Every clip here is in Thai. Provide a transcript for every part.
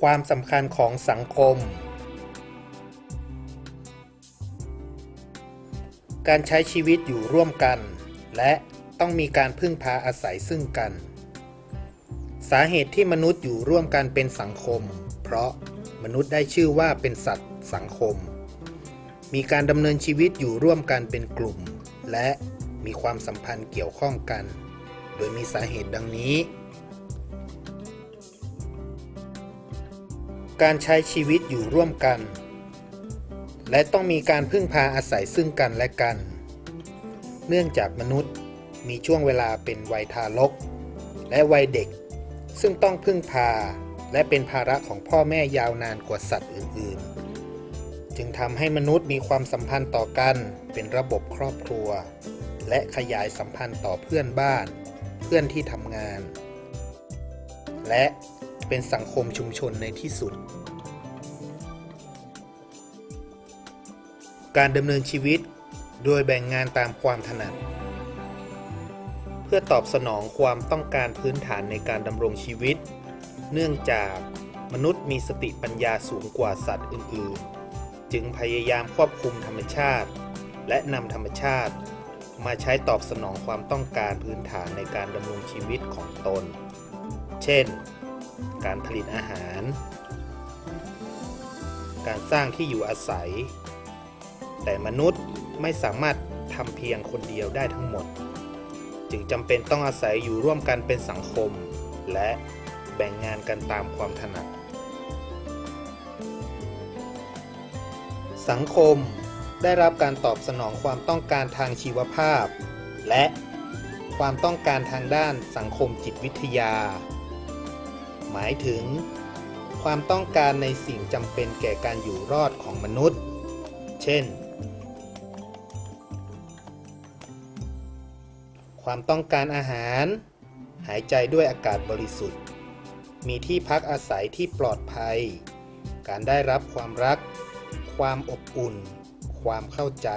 ความสำคัญของสังคม การใช้ชีวิตอยู่ร่วมกัน และต้องมีการพึ่งพาอาศัยซึ่งกัน สาเหตุที่มนุษย์อยู่ร่วมกันเป็นสังคม เพราะมนุษย์ได้ชื่อว่าเป็นสัตว์สังคม มีการดำเนินชีวิตอยู่ร่วมกันเป็นกลุ่ม และมีความสัมพันธ์เกี่ยวข้องกัน โดยมีสาเหตุดังนี้ การใช้ชีวิตอยู่ร่วมกัน และต้องมีการพึ่งพาอาศัยซึ่งกันและกัน เนื่องจากมนุษย์มีช่วงเวลาเป็นวัยทารก และวัยเด็ก ซึ่งต้องพึ่งพาและเป็นภาระของพ่อแม่ยาวนานกว่าสัตว์อื่น ๆ จึงทำให้มนุษย์มีความสัมพันธ์ต่อกันเป็นระบบครอบครัว และขยายสัมพันธ์ต่อเพื่อนบ้าน เพื่อนที่ทำงาน และ เป็นสังคมชุมชนในที่สุด การดำเนินชีวิตโดยแบ่งงานตามความถนัด เพื่อตอบสนองความต้องการพื้นฐานในการดำรงชีวิต เนื่องจากมนุษย์มีสติปัญญาสูงกว่าสัตว์อื่น ๆ จึงพยายามควบคุมธรรมชาติ และนำธรรมชาติ มาใช้ตอบสนองความต้องการพื้นฐานในการดำรงชีวิตของตน เช่น การผลิตอาหาร การสร้างที่อยู่อาศัย แต่มนุษย์ไม่สามารถทำเพียงคนเดียวได้ทั้งหมด จึงจำเป็นต้องอาศัยอยู่ร่วมกันเป็นสังคม และแบ่งงานกันตามความถนัด สังคมได้รับการตอบสนองความต้องการทางชีวภาพ และความต้องการทางด้านสังคมจิตวิทยา หมายถึง ความต้องการในสิ่งจำเป็นแก่การอยู่รอดของมนุษย์ เช่น ความต้องการอาหาร หายใจด้วยอากาศบริสุทธิ์ มีที่พักอาศัยที่ปลอดภัย การได้รับความรัก ความอบอุ่น ความเข้าใจ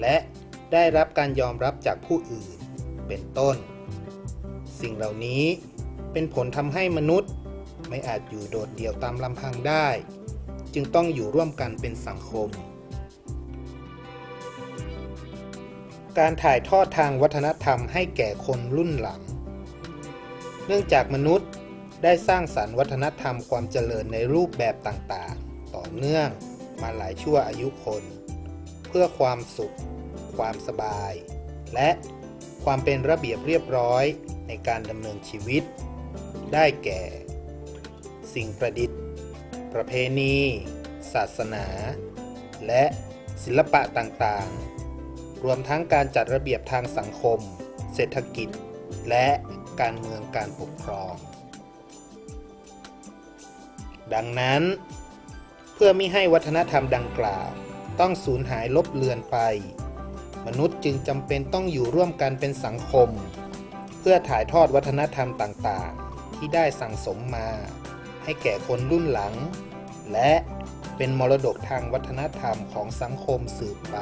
และได้รับการยอมรับจากผู้อื่น เป็นต้น สิ่งเหล่านี้ เป็นผลทำให้มนุษย์ ไม่อาจอยู่โดดเดี่ยวตามลำพังได้ จึงต้องอยู่ร่วมกันเป็นสังคม การถ่ายทอดทางวัฒนธรรมให้แก่คนรุ่นหลัง เนื่องจากมนุษย์ได้สร้างสรรค์วัฒนธรรมความเจริญในรูปแบบต่างๆ ต่อเนื่องมาหลายชั่วอายุคน เพื่อความสุข ความสบาย และความเป็นระเบียบเรียบร้อยในการดำเนินชีวิต ได้แก่ สิ่งประดิษฐ์ ประเพณี ศาสนา และศิลปะต่างๆ รวมทั้งการจัดระเบียบทางสังคม เศรษฐกิจ และการเมืองการปกครอง ดังนั้น เพื่อไม่ให้วัฒนธรรมดังกล่าว ต้องสูญหายลบเลือนไป มนุษย์จึงจำเป็นต้องอยู่ร่วมกันเป็นสังคม เพื่อถ่ายทอดวัฒนธรรมต่างๆ ที่ได้สั่งสมมา ให้แก่คนรุ่นหลัง และเป็นมรดกทางวัฒนธรรมของสังคมสืบไป